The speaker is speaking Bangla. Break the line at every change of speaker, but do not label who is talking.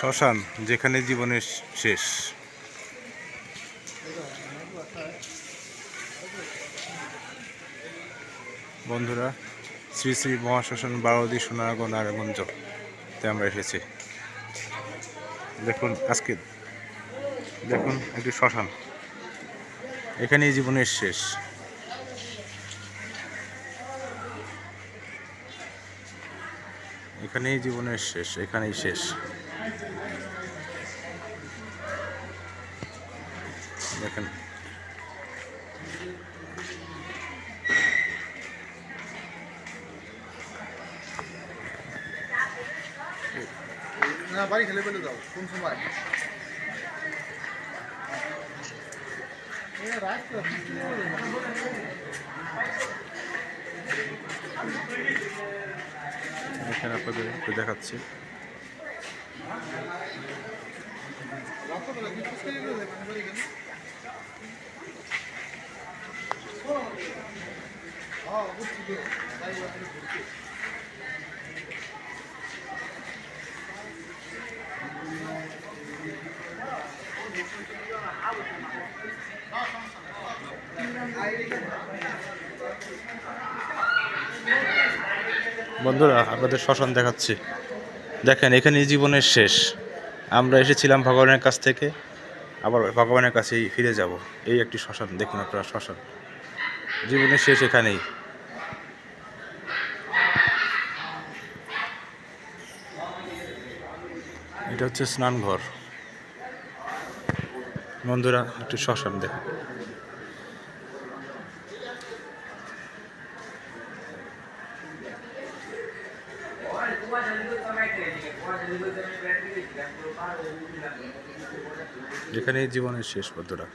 শ্মশান, যেখানে জীবনের শেষ। বন্ধুরা, শ্রী শ্রী মহাশ্মশান বারোদি সোনারগঞ্জ নারায়ণগঞ্জ তে আমরা এসেছি। দেখুন, আজকে দেখুন একটি শ্মশান। এখানেই জীবনের শেষ। এখানেই জীবনের শেষ, এখানেই শেষ। দেখেন।
না বাড়ি খেলে পেলে যাও কোন সময়?
এখানে আপনাদের দেখাচ্ছি। বন্ধুরা আপনাদের শ্মশান দেখাচ্ছি। দেখেন, এখানেই জীবনের শেষ। আমরা এসেছিলাম ভগবানের কাছ থেকে, আবার ভগবানের কাছেই ফিরে যাব। এই একটি শ্মশান, দেখুন আপনারা শ্মশান। জীবনের শেষ এখানেই। এটা হচ্ছে স্নানঘর। বন্ধুরা একটি শ্মশান, দেখুন। এখানেই জীবনের শেষ বন্ধুরা